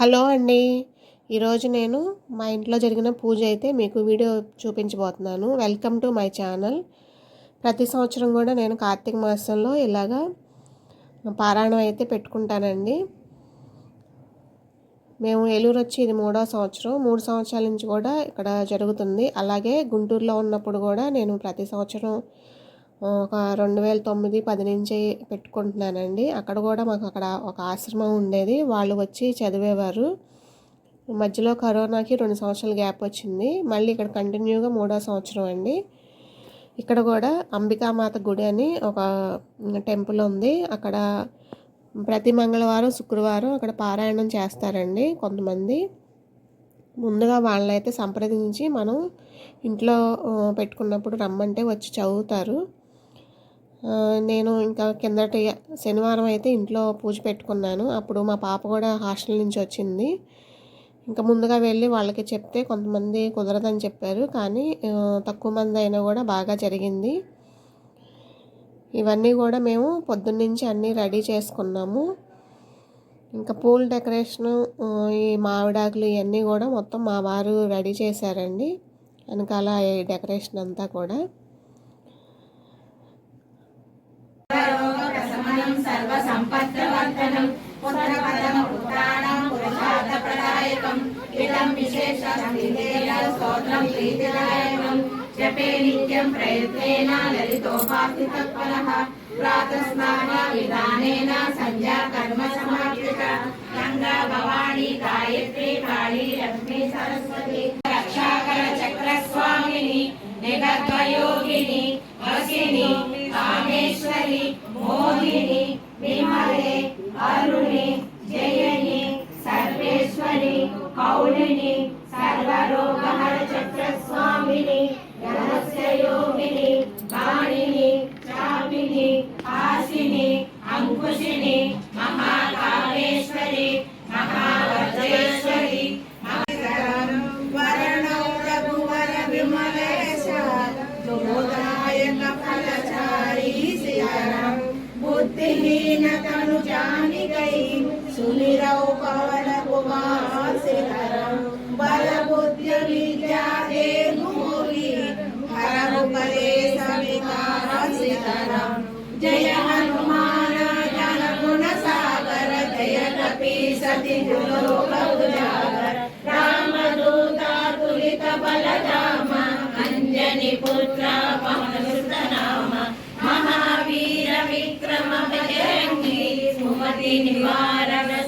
Hello అండి. ఈరోజు నేను మా ఇంట్లో జరిగిన పూజ అయితే మీకు వీడియో చూపించబోతున్నాను. Welcome to my channel. ప్రతి సంవత్సరం కూడా నేను కార్తీక మాసంలో ఇలాగా పారాయణం అయితే పెట్టుకుంటానండి. మేము ఏలూరు వచ్చి ఇది మూడో సంవత్సరం. మూడు సంవత్సరాల నుంచి కూడా ఇక్కడ జరుగుతుంది. అలాగే గుంటూరులో ఉన్నప్పుడు కూడా నేను ప్రతి సంవత్సరం ఒక రెండు వేల తొమ్మిది పది నుంచి పెట్టుకుంటున్నానండి. అక్కడ కూడా మాకు అక్కడ ఒక ఆశ్రమం ఉండేది. వాళ్ళు వచ్చి చదివేవారు. మధ్యలో కరోనాకి రెండు సంవత్సరాల గ్యాప్ వచ్చింది. మళ్ళీ ఇక్కడ కంటిన్యూగా మూడో సంవత్సరం అండి. ఇక్కడ కూడా అంబికామాత గుడి అని ఒక టెంపుల్ ఉంది. అక్కడ ప్రతి మంగళవారం శుక్రవారం అక్కడ పారాయణం చేస్తారండి కొంతమంది. ముందుగా వాళ్ళైతే సంప్రదించి మనం ఇంట్లో పెట్టుకున్నప్పుడు రమ్మంటే వచ్చి చదువుతారు. నేను ఇంకా కిందటి శనివారం అయితే ఇంట్లో పూజ పెట్టుకున్నాను. అప్పుడు మా పాప కూడా హాస్టల్ నుంచి వచ్చింది. ఇంకా ముందుగా వెళ్ళి వాళ్ళకి చెప్తే కొంతమంది కుదరదని చెప్పారు. కానీ తక్కువ మంది అయినా కూడా బాగా జరిగింది. ఇవన్నీ కూడా మేము పొద్దున్నుంచి అన్నీ రెడీ చేసుకున్నాము. ఇంకా పూల డెకరేషను ఈ మామిడాకులు ఇవన్నీ కూడా మొత్తం మా వారు రెడీ చేశారండి. వెనకాల ఈ డెకరేషన్ అంతా కూడా. ప్రధానం సర్వ సంపత్ వర్ధనం పుత్ర పదం పురాణం పురుషార్థ ప్రదాయకం ఇదం విశేష స్థితేన స్తోత్రం ప్రీతిదాయకం. జపే నిత్యం ప్రయత్నేన లలితోపాసి ప్రాత స్నాన విధానేన సంధ్యా కర్మ సమాప్తిక గంగా భవాణి గాయత్రి కాళీ లక్ష్మీ సరస్వతి. कपि सति लोक उजागर रामदूता तुलित बलधाम, अंजनी पुत्र पवनसुत महावीर विक्रम बजरंगी सुमति निवारक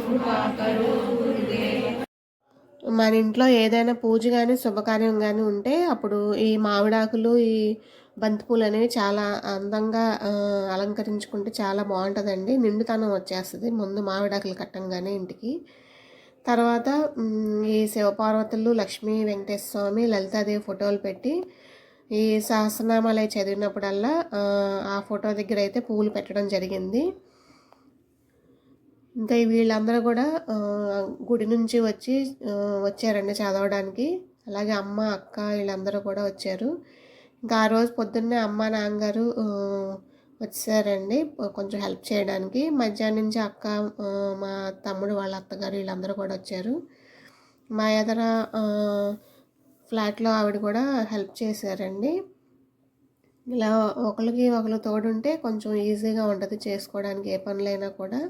कृपा करो। మన ఇంట్లో ఏదైనా పూజ కానీ శుభకార్యం కానీ ఉంటే అప్పుడు ఈ మామిడాకులు ఈ బంతిపూలు అనేవి చాలా అందంగా అలంకరించుకుంటే చాలా బాగుంటుందండి. నిండుతనం వచ్చేస్తుంది ముందు మామిడాకులు కట్టంగానే ఇంటికి. తర్వాత ఈ శివపార్వతులు లక్ష్మీ వెంకటేశ్వర స్వామి లలితాదేవి ఫోటోలు పెట్టి ఈ సహస్రనామాలు చదివినప్పుడల్లా ఆ ఫోటో దగ్గర అయితే పూలు పెట్టడం జరిగింది. ఇంకా వీళ్ళందరూ కూడా గుడి నుంచి వచ్చి వచ్చారండి చదవడానికి. అలాగే అమ్మ అక్క వీళ్ళందరూ కూడా వచ్చారు. ఇంకా ఆ రోజు పొద్దున్నే అమ్మ నాన్నగారు వచ్చారండి కొంచెం హెల్ప్ చేయడానికి. మధ్యాహ్నం నుంచి అక్క మా తమ్ముడు వాళ్ళ అత్తగారు వీళ్ళందరూ కూడా వచ్చారు. మా ఎదర ఫ్లాట్లో ఆవిడ కూడా హెల్ప్ చేశారండి. ఇలా ఒకరికి ఒకరు తోడుంటే కొంచెం ఈజీగా ఉంటుంది చేసుకోవడానికి ఏ పనులైనా కూడా.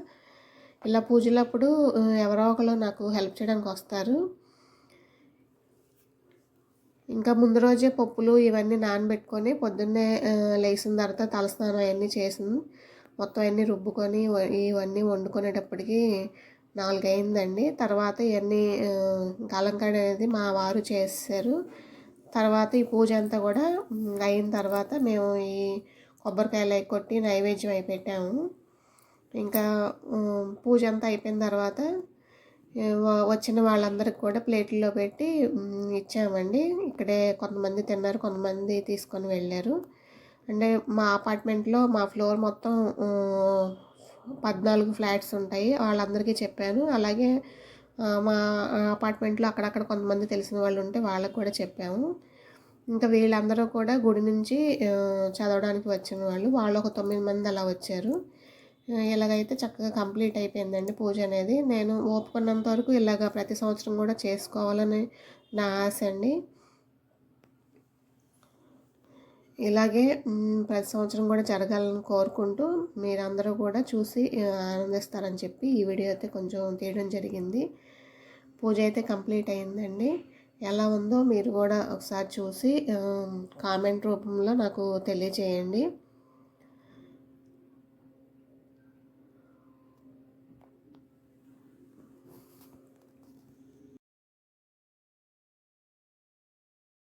ఇలా పూజలప్పుడు ఎవరో ఒకరు నాకు హెల్ప్ చేయడానికి వస్తారు. ఇంకా ముందు రోజే పప్పులు ఇవన్నీ నానబెట్టుకొని పొద్దున్నే లేచిన తర్వాత తలస్నానం అవన్నీ చేసింది మొత్తం అన్నీ రుబ్బుకొని ఇవన్నీ వండుకునేటప్పటికి నాలుగైందండి. తర్వాత ఇవన్నీ అలంకరణ అనేది మా వారు చేశారు తర్వాత ఈ పూజ అంతా కూడా అయిన తర్వాత మేము ఈ కొబ్బరికాయలు కొట్టి నైవేద్యం అయి పెట్టాము. ఇంకా పూజ అంతా అయిపోయిన తర్వాత వచ్చిన వాళ్ళందరికి కూడా ప్లేట్లో పెట్టి ఇచ్చామండి. ఇక్కడే కొంతమంది తిన్నారు కొంతమంది తీసుకొని వెళ్ళారు. అంటే మా అపార్ట్మెంట్లో మా ఫ్లోర్ మొత్తం పద్నాలుగు ఫ్లాట్స్ ఉంటాయి. వాళ్ళందరికీ చెప్పాను. అలాగే మా అపార్ట్మెంట్లో అక్కడక్కడ కొంతమంది తెలిసిన వాళ్ళు ఉంటే వాళ్ళకు కూడా చెప్పాము. ఇంకా వీళ్ళందరూ కూడా గుడి నుంచి చదవడానికి వచ్చిన వాళ్ళు. వాళ్ళు ఒక తొమ్మిది మంది అలా వచ్చారు. ఇలాగైతే చక్కగా కంప్లీట్ అయిపోయిందండి పూజ అనేది నేను ఓపుకున్నంత వరకు ఇలాగ ప్రతి సంవత్సరం కూడా చేసుకోవాలని నా ఆశ అండి. ఇలాగే ప్రతి సంవత్సరం కూడా జరగాలని కోరుకుంటూ మీరందరూ కూడా చూసి ఆనందిస్తారని చెప్పి ఈ వీడియో అయితే కొంచెం తీయడం జరిగింది. పూజ అయితే కంప్లీట్ అయిందండి. ఎలా ఉందో మీరు కూడా ఒకసారి చూసి కామెంట్ రూపంలో నాకు తెలియచేయండి.